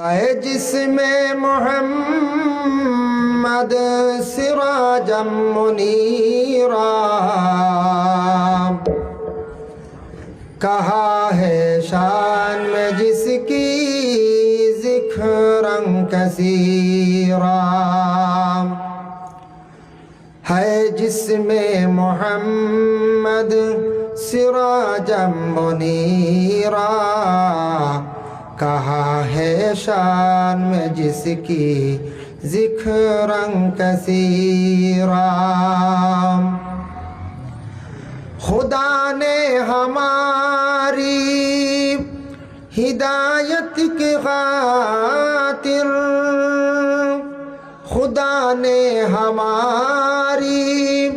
है जिसमें मोहम्मद सिराजम मुनीरा कहा है शान में जिसकी ज़िक्र कसीरा है जिसमें मोहम्मद सिराजम मुनीरा کہا ہے شان میں جس کی ذکرن کثیرام خدا نے ہماری ہدایت کے خاطر، خدا نے ہماری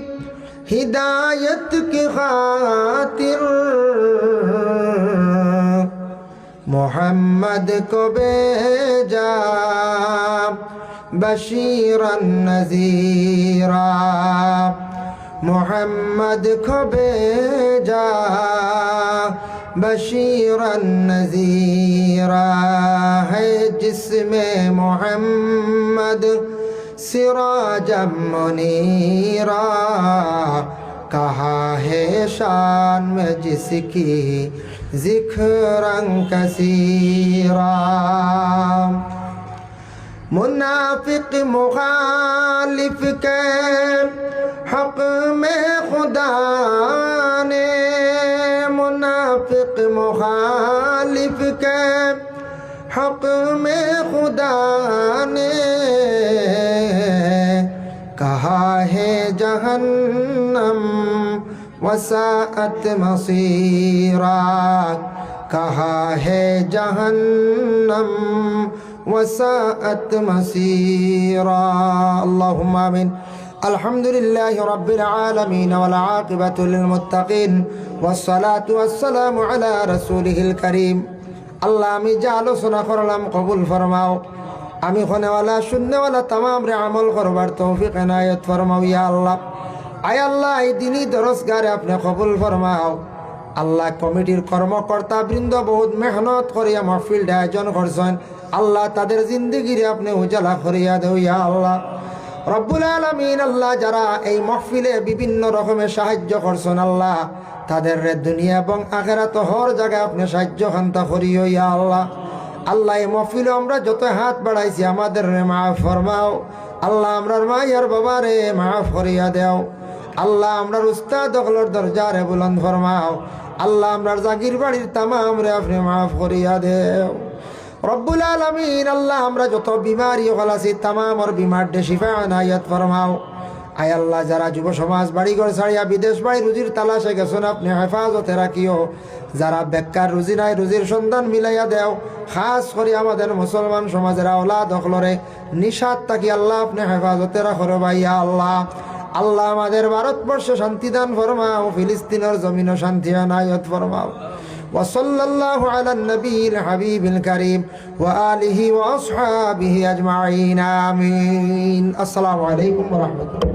ہدایت کے خاطر মোহাম্মদ কবে যা বশিরন নজিরা মোহাম্মদ কবে যা بشيرا نذيرا ہے جسم محمد سراجا منیرا کہا ہے شان میں جس کی ذكرا كثيرا منافق مخالف کے حق میں خدا نے منافق مخالف کے حق میں خدا نے وساءت مصيرا کہا ہے جہنم وساءت مصيرا اللهم آمين الحمد لله رب العالمين والعاقبة للمتقين والصلاة والسلام على رسوله الكريم আল্লাহ আমি যা আলোচনা করলাম কবুল ফরমাও আমি খনেওয়ালা শূন্যওয়ালা তামাম রে আমল করবার তৌফিক এনায়ত ফরমাও ইয়া আল্লাহ আয় আল্লাহ, এই দিনই দরসগারে আপনি কবুল ফরমাও। আল্লাহ কমিটির কর্মকর্তা বৃন্দ বহুত মেহনত করিয়া মহফিল আয়োজন করছেন। আল্লাহ তাদের জিন্দগিরে আপনি উজালা করিয়া দেও ইয়া আল্লাহ। রব্বুল আলমিন আল্লাহ যারা এই মহফিলে বিভিন্ন রকমের সাহায্য করছেন আল্লাহ, তাদের দুনিয়া এবং আখেরাত হর জায়গায় আপনি সাহায্য খান্তা করিও ইয়া আল্লাহ। আল্লাহ, এই মহফিলে আমরা যত হাত বাড়াইছি, আমাদের রে মা ফরমাও। আল্লাহ আমরার মাইয়ার বাবা রে মা ফরিয়া দেও। আল্লাহ আমরার উস্তাদ দখলর দরজা রে বুলন্দ ফরমাও। আল্লাহ আমরার জাগির বাড়ির তামাম রে আপনি মাফ করিয়া দেও। রব্বুল আলমিন আল্লাহ আমরা যত বিমারি হল আছি তামাম তামামর বিমার ডে শিফা আনায়াত ফরমাও। আয় আল্লাহ, যারা যুব সমাজ বাড়িঘর ছাড়িয়া বিদেশ বাড়ি রুজির তালাশে গেছেন, আপনি হেফাজতে রাখিও। যারা বেকার রুজি নাই, রুজির সন্ধান মিলাইয়া দেও, খাস করে আমাদের মুসলমান সমাজের আওলা দখলরে নিষাদ তাকি আল্লাহ আপনি হেফাজতে রাখো ভাইয়া আল্লাহ। আল্লাহ আমাদের ভারতবর্ষে শান্তিদান ফরমাও ফিলিস্তিনের জমিনও শান্তি আনায়ত ফরমাও وصلى الله على النبي الحبيب الكريم وآله وأصحابه أجمعين آمين السلام عليكم ورحمة الله